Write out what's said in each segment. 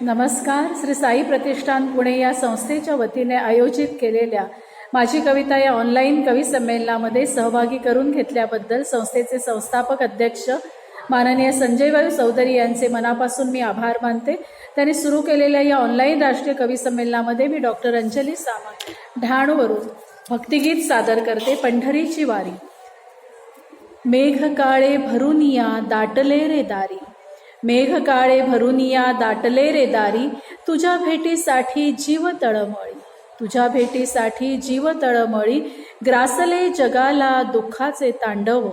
नमस्कार. श्री साई प्रतिष्ठान पुणे या संस्थेच्या वतीने आयोजित केलेल्या माझी कविता या ऑनलाईन कवी संमेलनामध्ये सहभागी करून घेतल्याबद्दल संस्थेचे संस्थापक अध्यक्ष माननीय संजयभाऊ चौधरी यांचे मनापासून मी आभार मानते. त्यांनी सुरू केलेल्या या ऑनलाईन राष्ट्रीय कवी संमेलनामध्ये मी डॉक्टर अंजली सामंत ढाणवरून भक्तिगीत सादर करते पंढरीची वारी. मेघ काळे भरुनिया दाटले रे दारी. मेघ काळे भरुनिया दाटले रे दारी तुझ्या भेटीसाठी जीव तळमळी. तुझ्या भेटीसाठी जीव तळमळी ग्रासले जगाला दुःखाचे तांडव.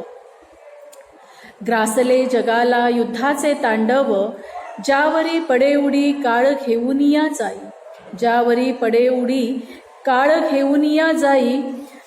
ग्रासले जगाला युद्धाचे तांडव ज्यावरी पडे उडी काळ घेऊन या जाई. ज्यावरी पडे उडी काळ घेऊन या जाई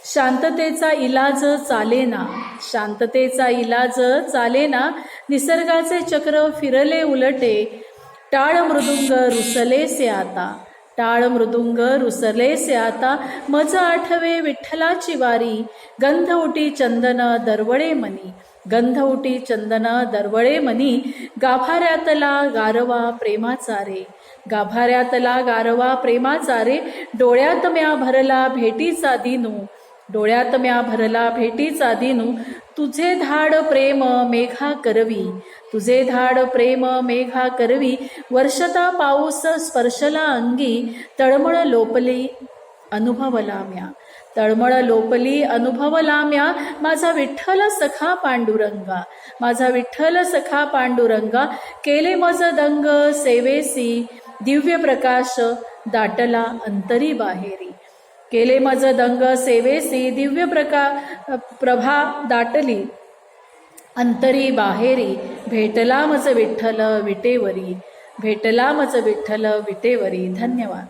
शांततेचा इलाज चालेना. शांततेचा इलाज चालेना. निसर्गाचे चक्र फिरले उलटे. टाळ मृदुंग रुसलेसे आता. टाळ मृदुंग रुसलेसे आता. मज आठवे विठ्ठलाची वारी. गंध उटी चंदन दरवळे मनी. गंध उटी चंदन दरवळे मनी. गाभाऱ्यातला गारवा प्रेमाचा रे. गाभाऱ्यातला गारवा प्रेमाचा रे. डोळ्यात म्या भरला भेटीचा दिनू. डोळ्यात म्या भरला भेटीचा दिनू तुझे धाड प्रेम मेघा करवी. तुझे धाड प्रेम मेघा करवी वर्षता पाऊस स्पर्शला अंगी तळमळ लोपली अनुभवला म्या. तळमळ लोपली अनुभवला म्या माझा विठ्ठल सखा पांडुरंगा. माझा विठ्ठल सखा पांडुरंगा केले मज दंग सेवेसी दिव्य प्रकाश दाटला अंतरी बाहेरी. केले मज दंग सेवेसी दिव्य प्रका प्रभा दाटली. अंतरी बाहेरी भेटला मज विठ्ठल विटेवरी. भेटला मज विठ्ठल विटेवरी. धन्यवाद.